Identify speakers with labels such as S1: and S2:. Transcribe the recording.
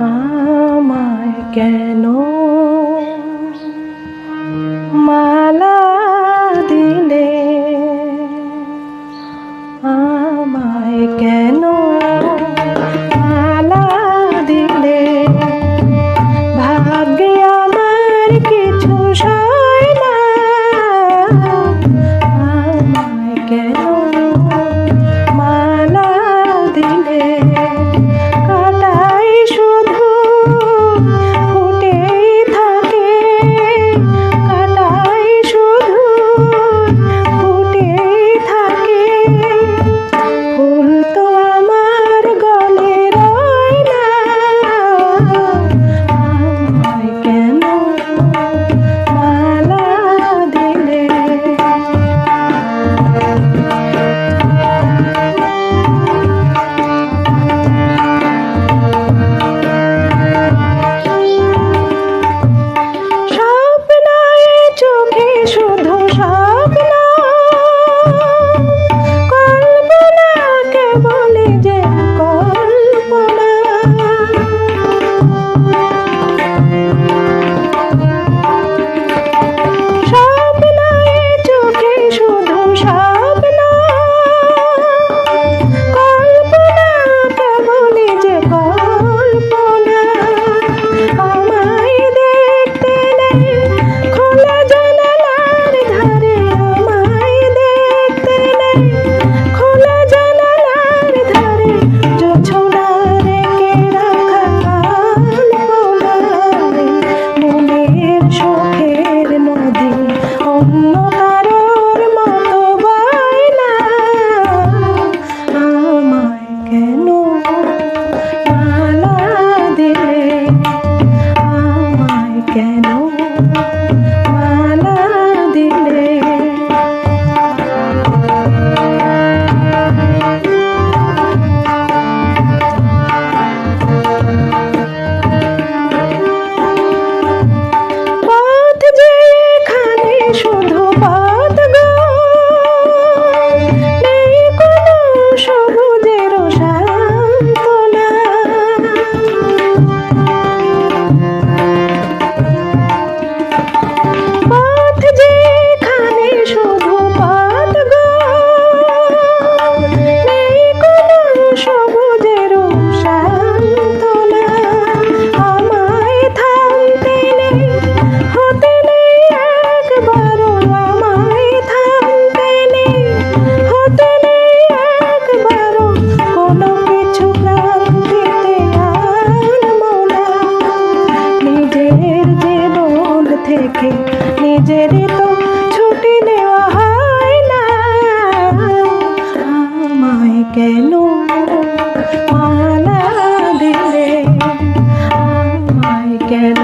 S1: আমায় কেন মালা থেকে নিজেরই তো ছুটি নেওয়া হয় না। আমায় কেন মানা দিলে? আমায় কেন